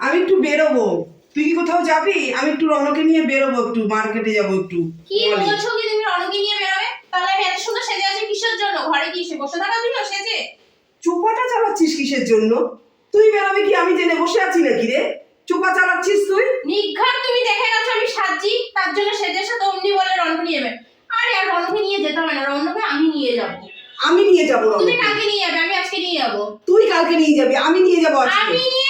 আমি একটু বেরোবো। তুই কি কোথাও যাবি? আমি একটু রনকে নিয়ে বেরোবো একটু মার্কেটে যাব একটু। কি বলছো কি তুমি রণকে নিয়ে বেরোবে? তাহলে আমি এত সুন্দর সেজে আছি কিসের জন্য? ঘরে কি এসে বসে থাকা দিল সেজে? চোপাটা চালাচ্ছিস কিসের জন্য? তুই বেরোবি কি? আমি জেনে বসে আছি নাকি রে? চোপা চালাচ্ছিস তুই? নিঘাত তুমি দেখে গেছো আমি সাজি তার জন্য সেজে এসে অমনি বলে রণকে নিয়ে যাবে। আরে আর রণকে নিয়ে যেতে হবে না রণকে আমি নিয়ে যাব। আমি নিয়ে যাব তুমি রনকে। কালকে নিয়ে যাবে আমি আজকে নিয়ে যাব। তুই কালকে নিয়ে যাবি আমি নিয়ে যাব আজকে। আমি নিয়ে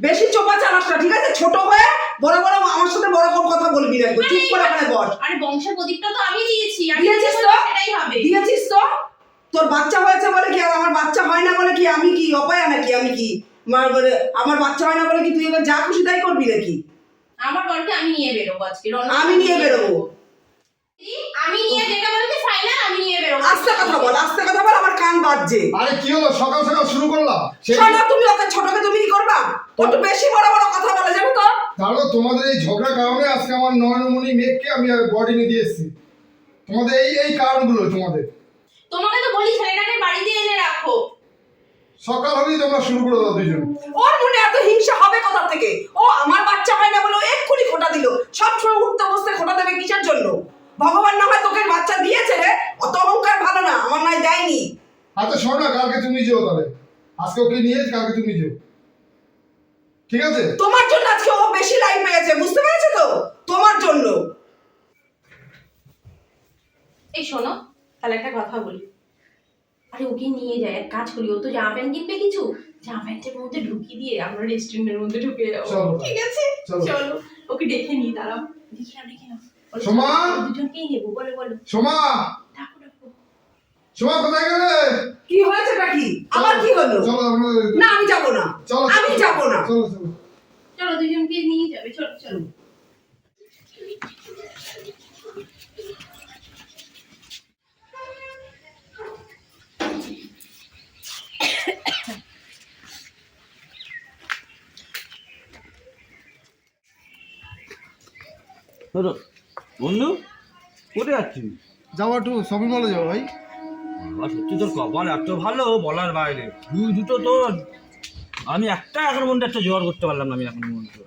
বেশি চোপা চালাস না ঠিক আছে? ছোট হয়ে বড় বড় আমার সাথে বড় বড় কথা বলবি না একটু। চুপ করে ওখানে বস। আরে বংশের প্রদীপটা তো আমি দিয়েছি আমি দিয়েছিস তো? সেটাই হবে। দিয়েছিস তো? তোর বাচ্চা হয়েছে বলে কি আর আমার বাচ্চা হয় না বলে কি আমি কি অপায়া নাকি আমি কি? আমার বলে আমার বাচ্চা হয় না বলে কি তুই এবার যা খুশি তাই করবি নাকি? আমার বরকে আমি নিয়ে বেরোবো আজকে আমি নিয়ে বেরোবো। আমি নিয়ে যেটা বলেছি ফাইনাল আমি নিয়ে বেরোবো। আস্তে কথা বল আস্তে কথা বল আমার কান বাজছে। আরে কি হলো? সকাল সকাল শুরু করলাম। শোনো তুমি ওকে ছোটকে তুমি কি করবা? একটু বেশি বড় বড় কথা বলে জানো তো। তাহলে তোমাদের এই ঝগড়ার কারণে আজকে আমার নয়নমণি মেঘকে আমি বডি নিয়ে দিয়ে তোমাদের এই এই কারণগুলো তোমাদের। তোমাকে তো বলি ছেলেটাকে বাড়িতে এনে রাখো। সকাল হলেই তোমরা শুরু করে দাও দুজন। ওর মনে এত হিংসা হবে কোথা থেকে? ও আমার বাচ্চা হয় না বলে এক্ষুনি খোটা দিল। সব সময় উঠতে বসতে খোটা দেবে কিসের জন্য? ভগবান না হয় তোকে বাচ্চা দিয়েছে রে অত অহংকার ভালো না আমার নাই দেয়নি। আচ্ছা শোনো না কালকে তুমি যেও তাহলে। আজকে ওকে নিয়ে কালকে তুমি যেও। ঠিক আছে? তোমার জন্য আজকে ও বেশি লাইন পেয়েছে বুঝতে পেরেছ তো? তোমার জন্য। এই শোনো তাহলে একটা কথা বলি। আরে ওকে নিয়ে যায় এক কাজ করি ও তো জামা প্যান্ট কিনবে কিছু? জামা প্যান্টের মধ্যে ঢুকিয়ে দিয়ে আমরা রেস্টুরেন্টের মধ্যে ঢুকে যাব। ঠিক আছে? চলো। ওকে ডেকে নিই দাঁড়াও। নাও, ডেকে নাও বলো, সোমা! দুজনকেই নেব বলো বলো। সোমা! ডাকো ডাকো সোমা কোথায় গেলে? কি হয়েছেটা কি আমার কি হলো? না আমি যাব না। আমি যাব না। চলো চলো। চলো দুজনকে নিয়ে যাবে চলো চলো। ধরো। বন্ধু কোথায় যাচ্ছিস? যাব একটু শপিং মলে যাব ভাই। সত্যি তোর কপাল এত ভালো বলার বাইরে। দুই দুটো তো আমি একটা এখন মধ্যে একটা জোগাড় করতে পারলাম না আমি এখন মধ্যে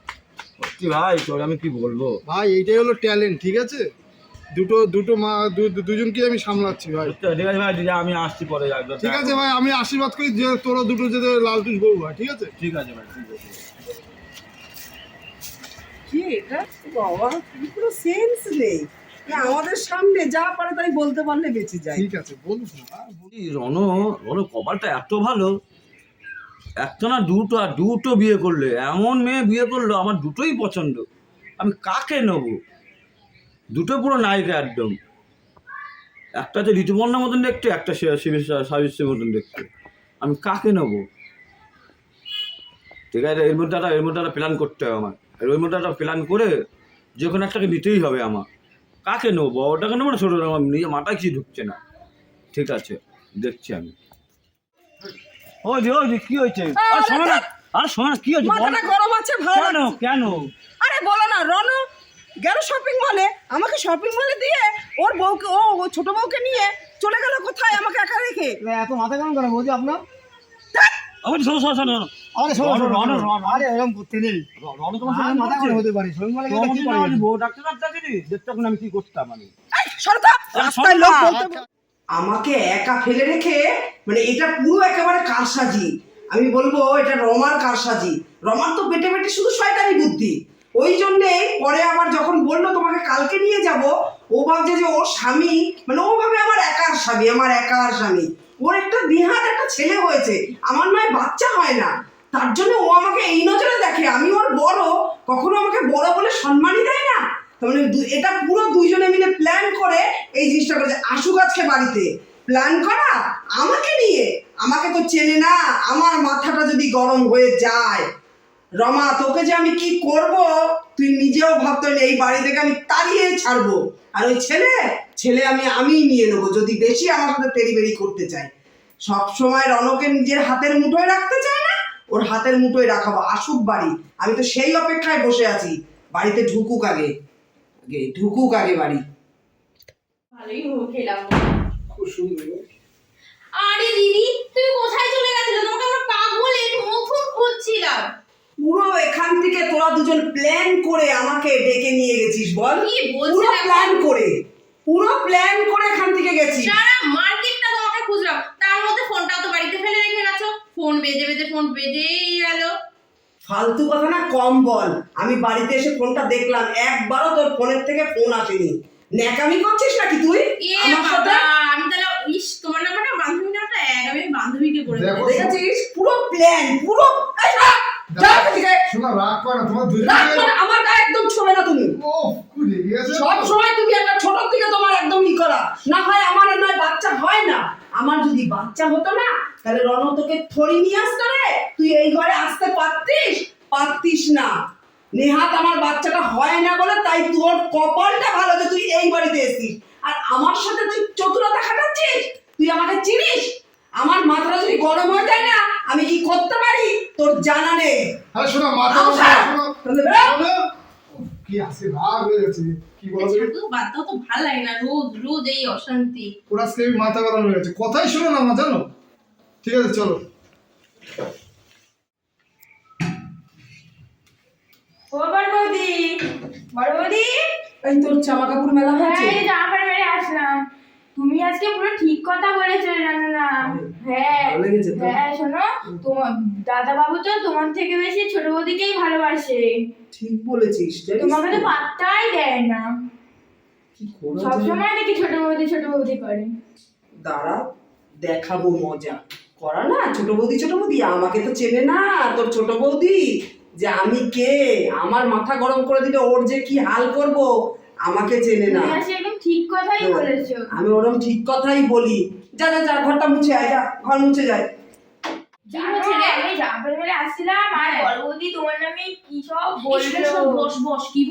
সত্যি ভাই তোর আমি কি বলব? ভাই এইটাই হলো ট্যালেন্ট ঠিক আছে? দুটো দুটো মা দুজনকে আমি সামলাচ্ছি ভাই। ঠিক আছে ভাই দিদি আমি আসছি পরে একবার ঠিক আছে ভাই আমি আশীর্বাদ করি যে তোরা দুটো যাতে লাল টুস বউ ভাই ঠিক আছে? ঠিক আছে ভাই ঠিক আছে। কি এটা? বাবা কি কোনো সেন্স নেই। আমাদের সামনে যা পারে তাই বলতে পারলে বেঁচে যায়। ঠিক আছে বলুন রণ রণ কপালটা এত ভালো। একটা না দুটো আর দুটো বিয়ে করলে। এমন মেয়ে বিয়ে করল আমার দুটোই পছন্দ। আমি কাকে নেব? দুটো পুরো নায়িকা একদম। একটা হচ্ছে ঋতুপর্ণার মতন দেখতে একটা সাবিশ্রীর মতন দেখতে। আমি কাকে নেব? ঠিক আছে এর মধ্যে একটা এর মধ্যে একটা প্ল্যান করতে হবে আমার আর ওই মধ্যে একটা প্ল্যান করে যে কোনো একটাকে নিতেই হবে আমার। কাকে নেব? বড়টাকে নেব না ছোটো আমার নিজে মাথায় কিছু ঢুকছে না। ঠিক আছে দেখছি আমি। ওই যে ওই যে কি হয়েছে? আর শোনো না আর শোনো কি হয়েছে? মাথাটা গরম আছে ভালো কেন? কেন? আরে বলো না রনু গেল শপিং মলে আমাকে শপিং মলে দিয়ে ওর বউকে ও ও ছোট বউকে নিয়ে চলে গেল কোথায় আমাকে একা রেখে? এত মাথা কেমন করে বলছি আপনার? আমার শোনো শোনো শোনো। আরে শোনো শোনো রণ, শোনো। রণ। আরে এরকম করতে নেই। রণ তোমার আর সাথে মাথা মাথা করে হতে পারি শরীর বলে কি পারি বউ ডাক্তার ডাক্তার দিদি দেখতে আমি কি করতাম আমি? এই, সরো তো, রাস্তায় লোক বলতে আমাকে একা ফেলে রেখে মানে এটা পুরো একেবারে কারসাজি। আমি বলব এটা রমার কারসাজি। রমার তো পেটে পেটে শুধু শয়তানি বুদ্ধি। ওই জন্যে পরে আবার যখন বলল তোমাকে কালকে নিয়ে যাব ও ভাবছে যে ওর স্বামী মানে ও ভাবে আমার একার স্বামী আমার একার স্বামী। ওর একটা দিহাত একটা ছেলে হয়েছে। আমার নয় বাচ্চা হয় না। তার জন্য ও আমাকে এই নজরে দেখে। আমি ওর বড়, কখনো আমাকে বড় বলে সম্মানই দেয় না। মানে এটা পুরো দুইজনে মিলে প্ল্যান করে এই জিনিসটা করেছে। আশু গাছকে বাড়িতে। প্ল্যান করা আমাকে নিয়ে। আমাকে তো চেনে না, আমার মাথাটা যদি গরম হয়ে যায়। রমা, তোকে যে আমি কি করব? তুই নিজেও ভাবতে এই বাড়ি থেকে আমি তাড়িয়ে ছাড়বো। আর ওই ছেলে ছেলে আমি, আমিই নিয়ে নেব, যদি বেশি আমার সাথে তেরি বেরি করতে চাই সব সময় রনকে নিজের হাতের মুঠোয় রাখতে চায় না? ওর হাতের মুঠোয় রাখাবো আসুক বাড়ি আমি তো সেই অপেক্ষায় বসে আছি। বাড়িতে ঢুকুক আগে। আগে ঢুকুক আগে বাড়ি। ভালোই খেলাম। খুব সুন্দর। আরে দিদি তুমি কোথায় চলে গেছিলে? তোমাকে আমরা পাগলের মতন খুঁজছিলাম। পুরো এখান থেকে তোরা দুজন প্ল্যান করে আমাকে ডেকে নিয়ে গেছিস বল। কি পুরো? প্ল্যান করে। পুরো প্ল্যান করে এখান থেকে গেছিস। সারা মার্কেটটা তোমাকে খুঁজলাম। তার মধ্যে ফোনটাও তো বাড়িতে ফেলে রেখে গেছো। ফোন বেজে বেজে ফোন বেজেই গেল। ফালতু কথা না কম বল। আমি বাড়িতে এসে ফোনটা দেখলাম একবারও তোর ফোনের থেকে ফোন আসেনি। ন্যাকামি করছিস নাকি তুই? আমার সাথে? আমি তাহলে ইস তোমার নাম্বারটা বান্ধবী নাম্বারটা এক আমি বান্ধবীকে করে দেবো দেখেছিস? পুরো প্ল্যান পুরো এই যা, যা শোনা রাগ করে না তোমার রাগ দুজনে করে আমার গায়ে একদম ছোবে না তুমি ও খুব রেগে গেছে সব সময় তুমি একটা ছোট থেকে তোমার একদম ই করা না হয় আমার আর নয় বাচ্চা হয় না আমার যদি বাচ্চা হতো না তাহলে রণ তোকে থরি নিয়ে আসতো রে তুই এই ঘরে আসতে পারতিস পারতিস না। নেহাত আমার বাচ্চাটা হয় না বলে তাই তোর কপালটা ভালো যে তুই এই বাড়িতে এসেছিস। আর আমার সাথে তুই চতুরতা খাটাচ্ছিস? তুই আমাকে চিনিস? আমার মাথাটা যদি গরম হয়ে যায় না আমি কি করতে পারি? তোর জানা নেই। আরে শোনা মাথা। শোনো কি আসে রাগ হয়ে গেছে কি বলব ছাড়তো, তো ভালো লাগে না রোজ রোজ এই অশান্তি। ওরা আজকে মাথা গরম হয়ে গেছে। কথাই শোনো না আমার জানো? ঠিক আছে চলো। ও বড় বৌদি বড় বৌদি। এই তোর জামা কাপড় মেলা হ্যাঁ হয়েছে? জামা মেরে আসলাম। তুমি আজকে পুরো ঠিক কথা বলেছ হ্যাঁ? হ্যাঁ শোনো তোমার দাদা বাবু তো তোমার থেকে বেশি ছোট বৌদিকেই ভালোবাসে। ঠিক বলেছিস তোমাকে তো? পাত্তাই দেয় না? সবসময় দেখি ছোট বৌদি ছোট বৌদি করে। দাঁড়া দেখাবো মজা। করা না ছোট বৌদি ছোট বৌদি আমাকে তো চেনে না তোর ছোট বৌদি। যে আমি কে? আমার মাথা গরম করে দিলে ওর যে কি হাল করব? আমাকে চেনে না। একদম ঠিক কথাই হ্যাঁ। বলেছ। আমি ওরম ঠিক কথাই বলি। যা যা যা ঘরটা মুছে আয় যা ঘর মুছে যায়। কি কি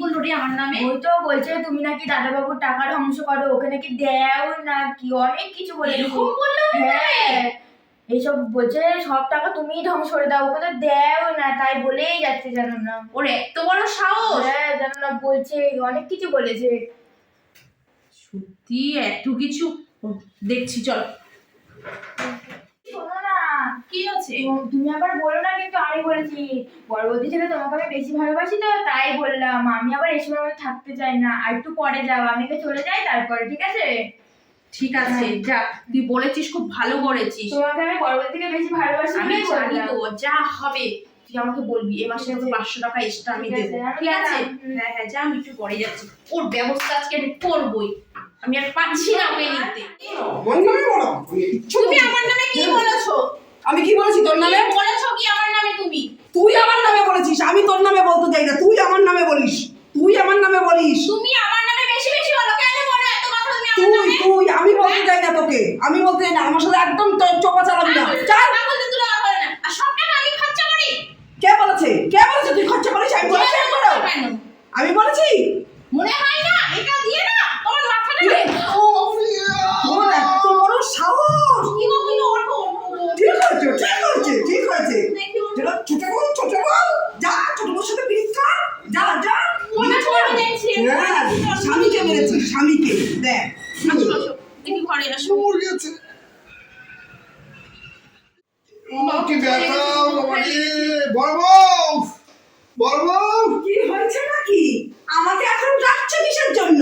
বলছে তুমি নাকি দাদা বাবুর টাকা ধ্বংস করো ওকে নাকি দেও নাকি অনেক কিছু বলে এইসব বলছে সব টাকা তুমিই ধ্বংস করে দাও ওকে তো দেও না তাই বলেই যাচ্ছে জানো না। ওর এত বড় সাহস! হ্যাঁ জানো না বলছে অনেক কিছু বলেছে। সত্যি এত কিছু। দেখছি চল। শোনো না। কি আছে তুম- তুমি আবার বলো না কিন্তু আমি বলেছি পরবর্তী থেকে তোমাকে আমি বেশি ভালোবাসি তো তাই বললাম। আমি আবার এই সময় থাকতে চাই না আর একটু পরে যাও আমি আগে চলে যাই তারপরে ঠিক আছে? ঠিক আছে যা তুই বলেছিস খুব ভালো করেছিস। তোমাকে আমি পরবর্তী থেকে বেশি ভালোবাসি আমি জানি তো যা হবে তুই আমাকে বলবি এ মাসে পাঁচশো টাকা এক্সট্রা আমি দেবো। ঠিক আছে? হ্যাঁ হ্যাঁ যা আমি একটু পরে যাচ্ছি। ওর ব্যবস্থা আজকে আমি করবই। আমি আর পাচ্ছি না ওকে নিতে। তুমি আমার নামে কি বলেছ? আমি কি বলেছি তোর নামে? বলেছ কি আমার নামে তুমি? তুই আমার নামে বলেছিস আমি তোর নামে বলতে চাই না। তুই আমার নামে বলিস। তুই আমার নামে বলিস। তুমি আমার নামে বেশি বেশি বলো কেন বলো এত কথা তুমি আমার তুই নামে তুই আমি বলতে চাই না তোকে আমি বলতে না আমার সাথে একদম চোপা চালাবি না। চাল না বলতে তুই আর বলে না আর সব টাকা আমি খরচা করি কে বলেছে কে বলেছে তুই খরচা করিস আমি বলেছি আমি করো। কেন আমি বলেছি মনে হয় না এটা দিয়ে না তোমার মাথাটা কিরে? ও তোর এত বড় সাহস কি বলল ওঠো ওঠো ঠিক হয়েছে ঠিক হয়েছে ঠিক হয়েছে দেখি ওঠো। যেটা ছোট বউ ছোট বউ যা ছোট বউর সাথে বিরিজ খা যা যা মনে পড়ে দেখছি। হ্যাঁ স্বামীকে মেরেছিস স্বামীকে দেখ আসো আসো দেখি ঘরে আসো মর গেছে আমার কি ব্যথা বাবারে বড় বউ বড় বউ কি নাকি আমাকে এখন ডাকছে কিসের জন্য?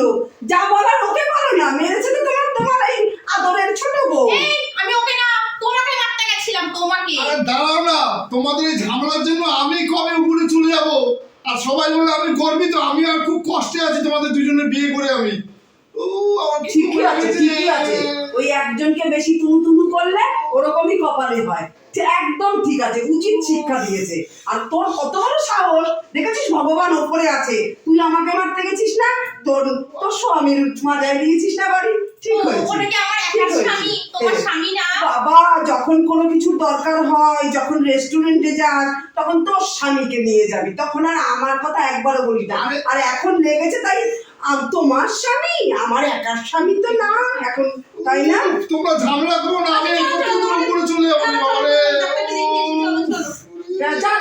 যা বলার ওকে বলো না মেরেছে তো তোমার তোমার এই আদরের ছোট বউ। এই আমি ওকে না তোমাকে মারতে গেছিলাম তোমাকে। আরে দাঁড়াও না তোমাদের এই ঝামেলার জন্য আমি কবে উপরে চলে যাব? আর সবাই বলে আমি গর্বিত আমি আর খুব কষ্টে আছি তোমাদের দুজনের বিয়ে করে আমি। কি ঠিকই আছে ঠিকই আছে। ওই একজনকে বেশি তুনু তুনু করলে ওরকমই কপালে হয়। সে একদম ঠিক আছে উচিত শিক্ষা দিয়েছে। আর তোর কত বড় সাহস? দেখেছিস ভগবান ওপরে আছে। তুই আমাকে মারতে গেছিস না? তোর তোর স্বামীর মাজায় না বাড়ি? ঠিক হ্যাঁ। স্বামী না? বাবা যখন কোনো কিছু দরকার হয় যখন রেস্টুরেন্টে যাস তখন তোর স্বামীকে নিয়ে যাবি। তখন আর আমার কথা একবারও বলি না। আর এখন লেগেছে তাই আম- তোমার স্বামী? আমার একার স্বামী তো না এখন তাই না? তোমরা ঝামেলা করো না আমি কত দূর উপরে চলে যাব বাবারে। যা যা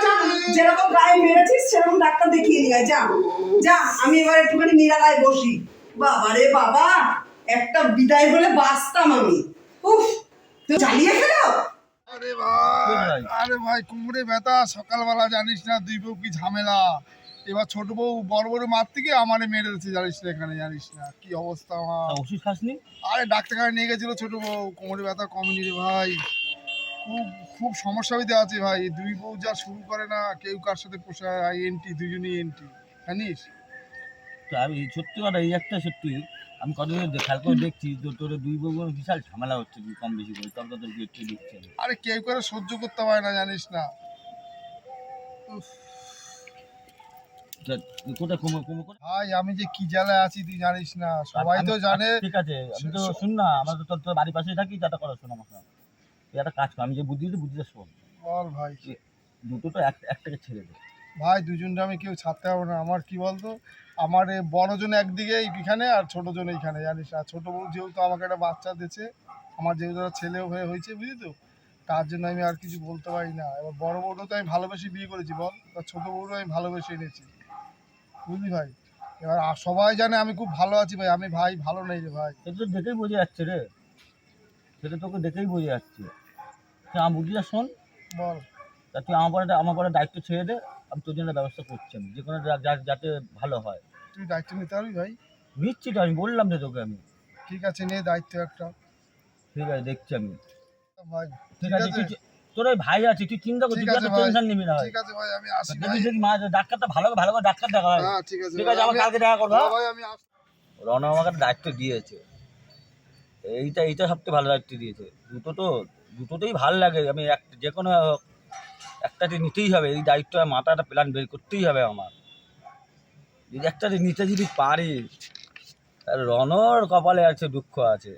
যেরকম গায়ে মেরেছিস সেরকম ডাক্তার দেখিয়ে নিয়ে যা। যা আমি এবার একটুখানি নিরালায় বসি। বাবা রে বাবা একটা বিদায় হলে বাঁচতাম আমি। উফ তুই জ্বালিয়ে খেলো আরে ভাই আরে ভাই কোমরে ব্যথা সকালবেলা জানিস না দুই বউ কি ঝামেলা। এবার ছোট বউ বড় বড় মারতে গিয়ে আমারে মেরে দিচ্ছে জানিস না এখানে জানিস না। কি অবস্থা আমার? ওষুধ খাসনি? আরে ডাক্তারখানে নিয়ে গেছিল ছোট বউ কোমরে ব্যথা কমেনি রে ভাই। খুব খুব সমস্যা হইতে আছে ভাই। দুই বউ যা শুরু করে না কেউ কার সাথে পোষায় এনটি দুজনই এনটি জানিস? তো আমি সত্যি কথা এই একটা সত্যি। আমি কতদিন খেয়াল করে দেখছি তো তোর দুই বউ বিশাল ঝামেলা হচ্ছে কম বেশি করে। তর্ক তর্কি দিচ্ছে আরে কেউ করে সহ্য করতে পারে না জানিস না। উফ, তা কোথায় কমে কমে করে ভাই আমি যে কি জ্বালায় আছি তুই জানিস না। সবাই তো জানে। ঠিক আছে আমি তো শুন না আমরা তো তোর তোর বাড়ির পাশেই থাকি যাতে করো শোন আমাকে তুই একটা কাজ কর আমি যে বুদ্ধি দিই বুদ্ধিটা শোন। বল ভাই। দুটো তো এক একটাকে ছেড়ে দে। ভাই দুজনটা আমি কেউ ছাড়তে পারব না। আমার কি বলতো? আমার বড়জন একদিকে এইখানে আর ছোটজন এইখানে জানিস আর ছোট বউ যেহেতু আমাকে একটা বাচ্চা দিয়েছে আমার যেহেতু ছেলে হয়ে হয়েছে বুঝলি তো? তার জন্য আমি আর কিছু বলতে পারি না। এবার বড় বউটা তো আমি ভালোবেসে বিয়ে করেছি বল? আর ছোট বউটা আমি ভালোবেসে এনেছি। বুঝলি ভাই। এবার সবাই জানে আমি খুব ভালো আছি ভাই। আমি ভাই ভালো নেই রে ভাই। সেটা তো দেখেই বোঝা যাচ্ছে রে। সেটা তোকে দেখেই বোঝা যাচ্ছে। তুই আমার বুদ্ধিটা শোন। বল। তা তুই আমার পরে আমার পরে দায়িত্ব ছেড়ে দে। আমি তোর জন্য ব্যবস্থা করছি আমি। যে কোনো যাতে ভালো হয়। তুই দায়িত্ব নিতে পারবি ভাই? নিচ্ছি তো আমি। বললাম তো তোকে আমি। ঠিক আছে নে দায়িত্ব একটা। ঠিক আছে দেখছি আমি। ভাই ঠিক আছে তোর ওই ভাই আছে তুই চিন্তা করছিস ভাই। টেনশন নিবি না ঠিক আছে ভাই আমি আসি ভাই। দেখি মা ডাক্তারটা ভালো ভালো করে ডাক্তার দেখা হয়। হ্যাঁ ঠিক আছে ঠিক আছে আমার কালকে দেখা করব হ্যাঁ হ্যাঁ? ভাই আমি রনা আমাকে দায়িত্ব দিয়েছে। এইটা এইটা সবচেয়ে ভালো দায়িত্ব দিয়েছে। দুটো তো দুটোতেই ভালো লাগে আমি এক যে কোনো হোক একটাতে নিতেই হবে। এই দায়িত্ব মাথাটা প্ল্যান বের করতেই হবে আমার। যদি একটাতে নিতে যদি পারি রনর কপালে আছে দুঃখ আছে।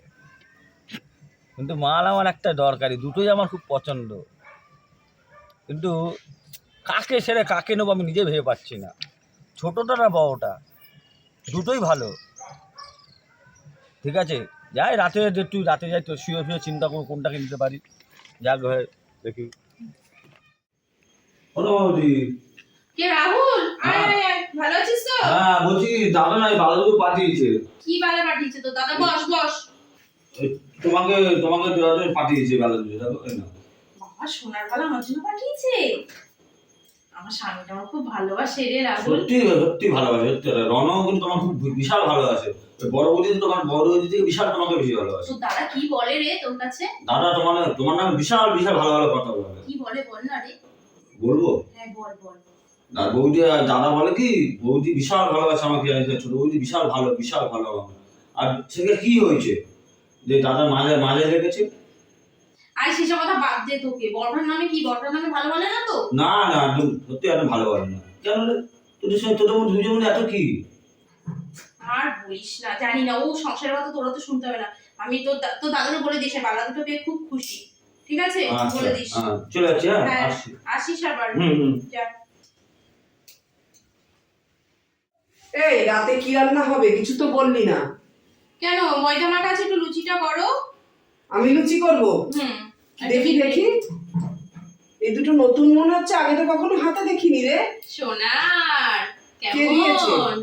কিন্তু মাল আমার একটা দরকারি দুটোই আমার খুব পছন্দ। কিন্তু কাকে সেরে কাকে নেব আমি নিজে ভেবে পাচ্ছি না। ছোটোটা না বড়োটা দুটোই ভালো। ঠিক আছে? যাই রাতে একটু রাতে যাই তো শুয়ে শুয়ে চিন্তা করব কোনটাকে নিতে পারি। যাক হয়ে দেখি। হলো বৌদি কে রাহুল? আয় ভালো আছিস তো? হ্যাঁ বলছি দাদা নাই বাদাদু পাঠিয়েছে। কি বালা পাঠিয়েছে তো দাদা বস বস। তোমাকে তোমাকে দাদা পাঠিয়েছে এই বাবা সোনার বালা আমার জন্য পাঠিয়েছে। আমার স্বামীটা আমার খুব ভালোবাসে রে রাহুল। সত্যি সত্যি ভালোবাসে সত্যি রনও কিন্তু তোমার খুব বিশাল ভালোবাসে। বড় বৌদি তো তোমার বড় বৌদি থেকে বিশাল তোমাকে বেশি ভালোবাসে। তোর দাদা কি বলে রে তোর কাছে? দাদা তোমার তোমার নামে বিশাল বিশাল ভালো ভালো কথা বলে। কি বলে বল না রে। বলব? হ্যাঁ বল বল। আর বৌদি দাদা বলে কি বৌদি বিশাল ভালোবাসে আমাকে ছোট বৌদি বিশাল ভালো বিশাল ভালো। আর সেটা কি হয়েছে? যে দাদা মাঝে মাঝে লেগেছে আর সেসব কথা বাদ দে তোকে। বড়টার নামে কি? বড়টার নামে ভালো বলে না তো? না না সত্যি একদম ভালো বলে না। কেন রে? তোদের সঙ্গে তোদের মধ্যে দুজন এত কি? আর বলিস না জানি না। ও সংসারের কথা তোরা তো শুনতে হবে না। আমি তো তোর দাদাকে বলে দিস বালা দুটো পেয়ে খুব খুশি। ঠিক আছে? আচ্ছা বলে দিস। হ্যাঁ চলে যাচ্ছি হ্যাঁ হ্যাঁ আসিস আবার। হুম হুম। যা। এই রাতে কি রান্না হবে? কিছু তো বললি না। কেন? ময়দা মাখা আছে একটু লুচিটা করো। আমি লুচি করব? হুম দেখি দেখি। এই দুটো নতুন মনে হচ্ছে আগে তো কখনো হাতে দেখিনি রে। সোনার কে দিয়েছে? কেমন?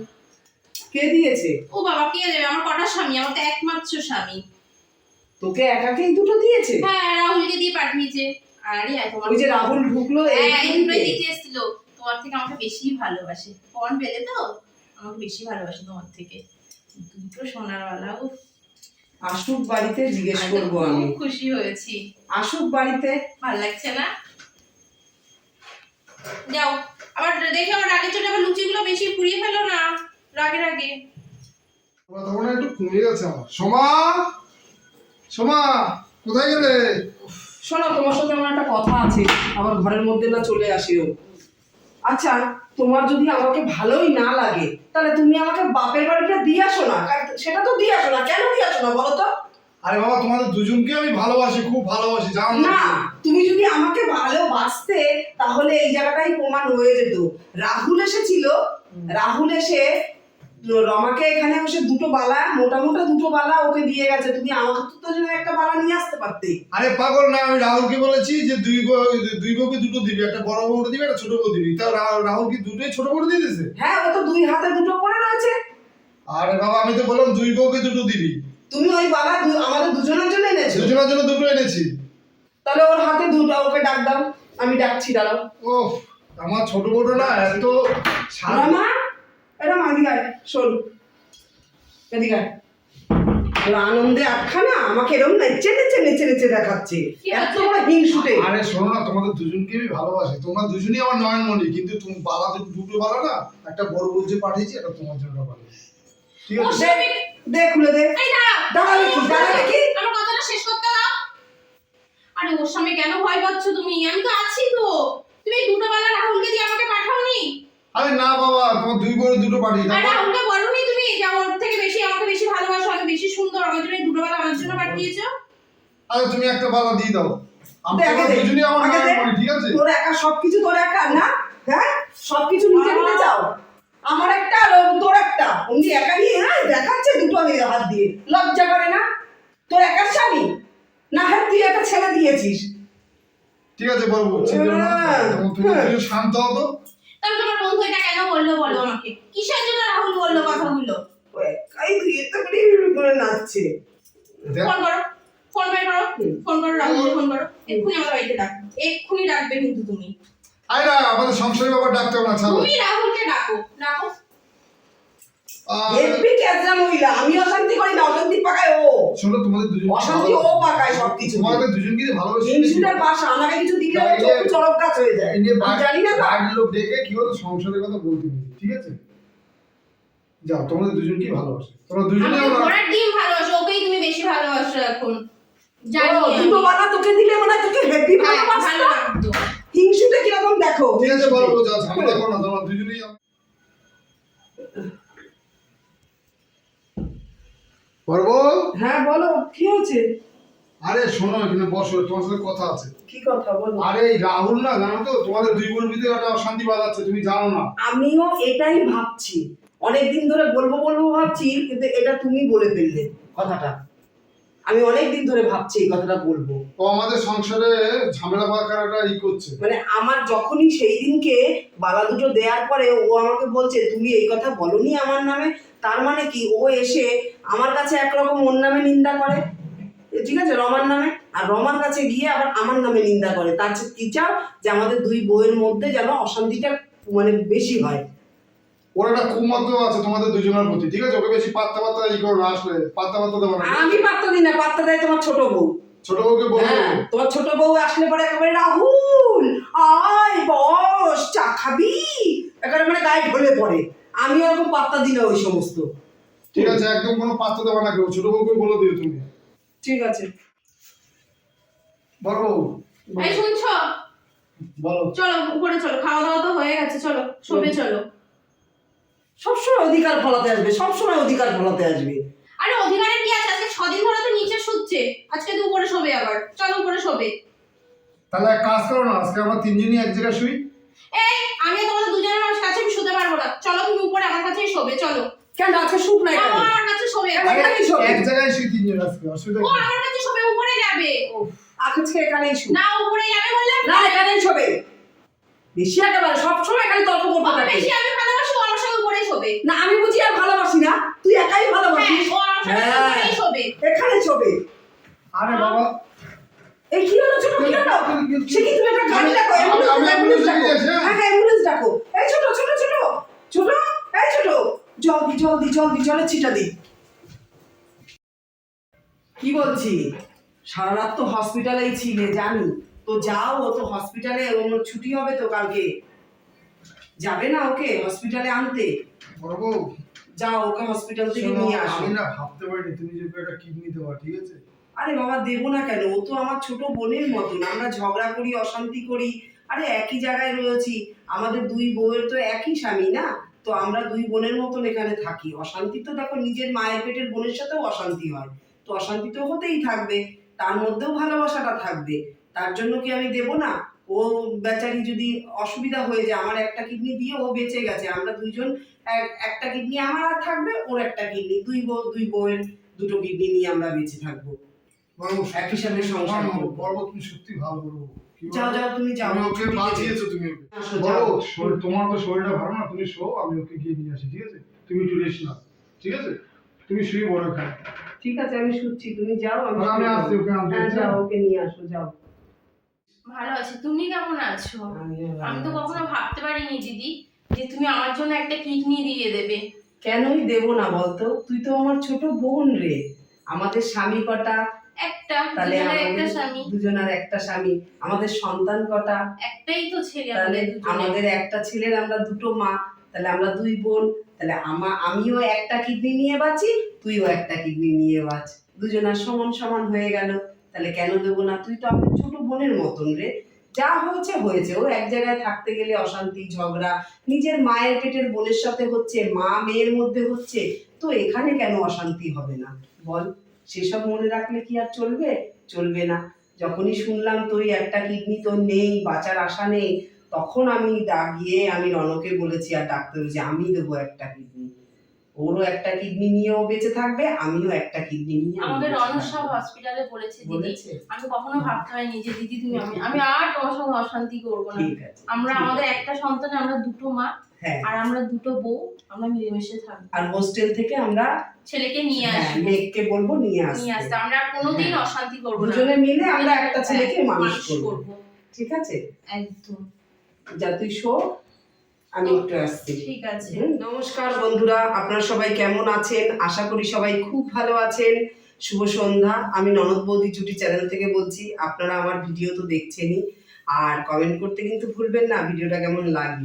কে দিয়েছে? ও বাবা কে দেবে? আমার কটা স্বামী আমার তো একমাত্র স্বামী। তোকে একাকে এই দুটো দিয়েছে? হ্যাঁ রাহুলকে দিয়ে পাঠিয়েছে। আরে তোমার ওই যে রাহুল ঢুকলো এই হ্যাঁ দিকে। এমপ্লয় দিতে এসেছিল। তোমার থেকে আমাকে বেশি ভালোবাসে। ফর্ম পেলে তো? আমাকে বেশি ভালোবাসে তোমার থেকে। দুটো সোনার বালা ও আসুক বাড়িতে জিজ্ঞেস করব আমি। খুব খুশি হয়েছি। আসুক বাড়িতে? ভালো লাগছে না? যাও আবার দেখে আমার রাগের চোটে আবার লুচিগুলো বেশি পুড়িয়ে ফেলো না। রাগে রাগে। তখন একটু কমে গেছে আমার। সোমা! সোমা কোথায় গেলে? শোনো তোমার সাথে আমার একটা কথা আছে। আমার ঘরের মধ্যে না চলে আসিও। আচ্ছা তোমার যদি আমাকে ভালোই না লাগে তাহলে তুমি আমাকে বাপের বাড়িটা দিয়ে আসো না সেটা তো দিয়ে আসো না। কেন দিয়ে আসো না বলো তো? আরে বাবা তোমাদের দুজনকে আমি ভালোবাসি খুব ভালোবাসি জানো না? তুমি যদি আমাকে ভালোবাসতে তাহলে এই জায়গাটাই প্রমাণ হয়ে যেত। রাহুল এসেছিল রাহুল এসে রমাকে এখানে বসে দুটো বালা মোটা মোটা দুটো বালা ওকে দিয়ে গেছে। তুমি আমাকে তো তো জন্য একটা বালা নিয়ে আসতে পারতে। আরে পাগল না আমি রাহুলকে বলেছি যে দুই বউ দুই বউকে দুটো দিবি একটা বড় বউটা দিবি একটা ছোট বউ দিবি। তা রাহুল কি দুটোই ছোট বড় দিয়ে দিয়েছে? হ্যাঁ ও তো দুই হাতে দুটো পড়ে রয়েছে। আরে বাবা আমি তো বললাম দুই বউকে দুটো দিবি। তুমি ওই বালা আমাদের দুজনের জন্য এনেছো? দুজনের জন্য দুটো এনেছি। তাহলে ওর হাতে দুটো ওকে ডাক দাও। আমি ডাকছি দাঁড়াও। ও আমার ছোট বড় না এত রমা? এটা মা এদিকে শোন। এদিকে আয়। আনন্দে আটখা না আমাকে এরকম নেচে নেচে নেচে নেচে দেখাচ্ছে। এত বড় হিংসুটে। আরে শোনো না তোমাদের দুজনকে আমি ভালোবাসি। তোমরা দুজনই আমার নয়নমণি কিন্তু তুমি বালা দুটো বালা না একটা বড় বলছে পাঠিয়েছি একটা তোমার জন্য পাঠিয়েছি ঠিক আছে? দে খুলে দে। এই দাঁড়া দাঁড়ালে কি দাঁড়ালে কি আমার কথাটা শেষ করতে দাও। আরে ওর সামনে কেন ভয় পাচ্ছ তুমি? আমি তো আছি তো। তুমি এই দুটো বেলা রাহুলকে দিয়ে আমাকে পাঠাওনি। আরে না বাবা তোমার দুই বড় দুটো পাঠিয়ে আর দাও রাহুলকে বলনি তুমি যে ওর থেকে বেশি আমাকে বেশি ভালোবাসো আমি বেশি সুন্দর আমার জন্য দুটো বেলা আমার জন্য পাঠিয়েছো? আরে তুমি একটা বালা দিয়ে দাও। আমি দে, আগে তোমরা দুজনই আমার। ঠিক আছে? তোর একা সবকিছু তোর একা না? হ্যাঁ সবকিছু নিজে নিতে চাও? আমার একটা আর তোর একটা। উনি একা নিয়ে হ্যাঁ দেখাচ্ছে দুটো আমি হাত দিয়ে। লজ্জা করে না? তোর একার স্বামী? না হ্যাঁ তুই একটা ছেলে দিয়েছিস। ঠিক আছে বলব। হ্যাঁ, হ্যাঁ। শান্ত হও তো। তাহলে তোমার বন্ধু এটা কেন বলল বলো আমাকে? কিসের জন্য রাহুল বলল কথাগুলো ও একাই তুই এত করে করে নাচছে। ফোন করো ফোন বের করো ফোন করো রাহুল ফোন করো। এক্ষুনি আমার বাড়িতে ডাক এক্ষুনি ডাকবে কিন্তু তুমি। আরে না আমাদের সংসারের ব্যাপার ডাকতে হবে না তুমি রাহুলকে ডাকো ডাকো। আহ, ক্যাজরা মহিলা আমি অশান্তি করি না অশান্তি পাকায় ও। শোনো তোমাদের দুজন অশান্তি ও পাকায় সবকিছু তোমাদের দুজনকে ভালোবাসি হিংসুটার বাসা আমাকে কিছু দিলে ওর চড়ক গাছ হয়ে যায়। এই নিয়ে আমি জানি না তো। লোক ডেকে কি হতো সংসারের কথা বলতে ঠিক আছে? যাও তোমাদের দুজনকেই ভালোবাসে। তোমরা দুজনেই আমার ডিম ভালোবাসো ওকেই তুমি বেশি ভালোবাসো এখন। জানি ও, দুটো বানা তোকে দিলে মনে তোকে হ্যাঁ, ভালোবাসতো হিংসুটা কীরকম দেখো? ঠিক আছে বলব যাও ঝামেলা করো না তোমরা দুজনেই পারব হ্যাঁ বলো কি হয়েছে? আরে শোনো এখানে বসো তোমার সাথে কথা আছে। কি কথা বলো। আরে এই রাহুল না জানো তো তোমাদের দুই বোন ভিতরে একটা অশান্তি বাজাচ্ছে তুমি জানো না। আমিও এটাই ভাবছি। অনেকদিন ধরে বলব বলব ভাবছি কিন্তু এটা তুমি বলে ফেললে কথাটা। আমি অনেক দিন ধরে ভাবছি এই কথাটা বলব। ও আমাদের সংসারে ঝামেলা পাকাটা ই করছে। মানে আমার যখনই সেই দিনকে বালা দুটো দেওয়ার পরে ও আমাকে বলছে তুমি এই কথা বলনি আমার নামে? তার মানে কি ও এসে আমার কাছে একরকম ওর নামে নিন্দা করে। ঠিক আছে? রমার নামে। আর রমার কাছে গিয়ে আবার আমার নামে নিন্দা করে। তার চেয়ে কি চাও? যে আমাদের দুই বইয়ের মধ্যে যেন অশান্তিটা মানে বেশি হয়। ওর একটা কুমত আছে তোমাদের দুজনের প্রতি। ঠিক আছে? ওকে বেশি পাত্তা পাত্তা ই করো না আসলে পাত্তা পাত্তা দেবো না। আমি পাত্তা দিই না পাত্তা দেয় তোমার ছোট বউ। ছোট বউকে বলব হ্যাঁ তোমার ছোট বউ আসলে পরে একেবারে রাহুল আয় বস চা খাবি। একেবারে মানে গায়ে ঢলে পড়ে। আমি ওরকম পাত্তা দিই না ওই সমস্ত। ঠিক আছে একদম কোনো পাত্তা দেবো না কেউ ছোট বউকে বলে দিও তুমি। ঠিক আছে। বলো এই শুনছো? বলো। চলো উপরে চলো খাওয়া দাওয়া তো হয়ে গেছে চলো শোবে চলো। সবসময় অধিকার ফলাতে আসবে সবসময় অধিকার ফলাতে আসবে। আরে অধিকারের কি আছে? আজকে ছদিন ধরে তো নিচে শুচ্ছে। আজকে তো উপরে শোবে আবার। চলো উপরে শোবে। তাহলে এক কাজ করো না আজকে আমরা তিনজনই এক জায়গায় শুই। এই আমি তোমাদের দুজনের কাছে আমি শুতে পারব না। চলো তুমি উপরে আমার কাছেই শোবে চলো। কেন? আজকে সুখ নাই কেন আমার কাছে শোবে আরে, এখানেই শোবে। এক জায়গায় শুই তিনজন আজকে অসুবিধা ও আমার কাছে শোবে উপরে যাবে। আজকে এখানেই না উপরে যাবে বললাম না এখানেই শোবে বেশি একেবারে সবসময় এখানে তর্ক করতে থাকে। বেশি আমি ভালোবাসি ও আমার সঙ্গে উপরে শোবে না আমি বুঝি আর ভালোবাসি না তুই একাই হ্যাঁ ভালোবাসিস ও আমার সঙ্গে হ্যাঁ। উপরেই শোবে এখানে শোবে আরে বাবা। এই কি হলো ছোট কি হলো? সে কি তুমি একটা গাড়ি ডাকো আমি- আমি অ্যাম্বুলেন্স ডাকো ambulance অ্যাম্বুলেন্স ডাকো। ডেকে দিয়েছি, হ্যাঁ। হ্যাঁ হ্যাঁ অ্যাম্বুলেন্স ডাকো। এই ছোট ছোট ছোট। ছোট এই ছোট। জলদি জলদি জলদি জলে ছিটা দি। কি বলছি? সারা রাত তো হসপিটালেই ছিলে জানি। তো যাও ও তো হসপিটালে ওর ছুটি হবে তো কালকে। যাবে না ওকে হসপিটালে আনতে? বড় বউ। যাও ওকে হসপিটাল থেকে নিয়ে আসো। আমি না ভাবতে পারিনি তুমি যে একটা কিডনি দেওয়া ঠিক আছে? আরে বাবা দেবো না কেন? ও তো আমার ছোট বোনের মতন। আমরা ঝগড়া করি অশান্তি করি। আরে একই জায়গায় রয়েছি। আমাদের দুই বউয়ের তো একই স্বামী না? তো আমরা দুই বোনের মতন এখানে থাকি। অশান্তি তো দেখো নিজের মায়ের পেটের বোনের সাথেও অশান্তি হয়। তো অশান্তি তো হতেই থাকবে তার মধ্যেও ভালোবাসাটা থাকবে। তার জন্য কি আমি দেব না? ও বেচারি যদি অসুবিধা হয়ে যায় আমার একটা কিডনি দিয়ে ও বেঁচে গেছে আমরা দুইজন এক- একটা কিডনি আমার আর থাকবে ওর একটা কিডনি। দুই বউ দুই বউয়ের দুটো কিডনি নিয়ে আমরা বেঁচে থাকব। একই সাথে সংসার করব। বড় তুমি সত্যি ভালো? যাও যাও তুমি যাও। ওকে বাঁচিয়েছো তুমি ওকে। শরীর- তোমার তো শরীরটা ভালো না তুমি শো আমি ওকে গিয়ে নিয়ে আসি ঠিক আছে? তুমি একটু রেস্ট নাও ঠিক আছে? তুমি শুয়ে বড় ঠিক আছে আমি শুচ্ছি তুমি যাও আমি আমি আসছি, ওকে আনতে হ্যাঁ যাও ওকে নিয়ে আসো যাও। ভালো আছি তুমি কেমন আছো? আমি তো কখনো ভাবতে পারিনি দিদি যে তুমি আমার জন্য একটা কিডনি দিয়ে দেবে। কেনই দেবো না বলতো? তুই তো আমার ছোট বোন রে। আমাদের স্বামী কটা একটা তাহলে একটা স্বামী। দুজনের একটা স্বামী। আমাদের সন্তান কটা? একটাই তো ছেলে তাহলে আমাদের একটা ছেলের আমরা দুটো মা তাহলে আমরা দুই বোন তাহলে আমা আমিও একটা কিডনি নিয়ে বাঁচি তুইও একটা কিডনি নিয়ে বাঁচ। দুজনের সমান সমান হয়ে গেল। তাহলে কেন দেবো না? তুই তো আমার ছোট বোনের মতন রে। যা হয়েছে হয়েছে। ও এক জায়গায় থাকতে গেলে অশান্তি ঝগড়া নিজের মায়ের পেটের বোনের সাথে হচ্ছে মা মেয়ের মধ্যে হচ্ছে তো এখানে কেন অশান্তি হবে না? বল। সেসব মনে রাখলে কি আর চলবে? চলবে না। যখনই শুনলাম তুই একটা কিডনি তোর নেই বাঁচার আশা নেই তখন আমি গিয়ে আমি রনকে বলেছি আর ডাক্তার যে আমি দেবো একটা কিডনি। ওরও একটা কিডনি নিয়েও বেঁচে থাকবে আমিও একটা কিডনি নিয়ে আমি আমাকে সব হসপিটালে বলেছে দিদি। আমি কখনো ভাবতে পারিনি যে দিদি তুমি আমি আমি আর তোমার সঙ্গে অশান্তি করব না। ঠিক আছে। আমরা আমাদের একটা সন্তান আমরা দুটো মা আর আমরা দুটো বউ আমরা মিলেমিশে থাকব। আর হোস্টেল থেকে আমরা ছেলেকে নিয়ে হ্যাঁ, আসব। মেঘকে বলব নিয়ে নিয়ে আসতে। আসতে। আমরা কোনোদিন হ্যাঁ। অশান্তি করব না। দুজনে মিলে আমরা একটা ছেলেকে হ্যাঁ, মানুষ করব। করব। ঠিক আছে? একদম। যা তুই শো আমি একটু আসছি। ঠিক আছে। নমস্কার বন্ধুরা আপনারা সবাই কেমন আছেন? আশা করি সবাই খুব ভালো আছেন। শুভ সন্ধ্যা। আমি ননদ বৌদি জুটি চ্যানেল থেকে বলছি আপনারা আমার ভিডিও তো দেখছেনই। আর কমেন্ট করতে কিন্তু ভুলবেন না ভিডিওটা কেমন লাগল।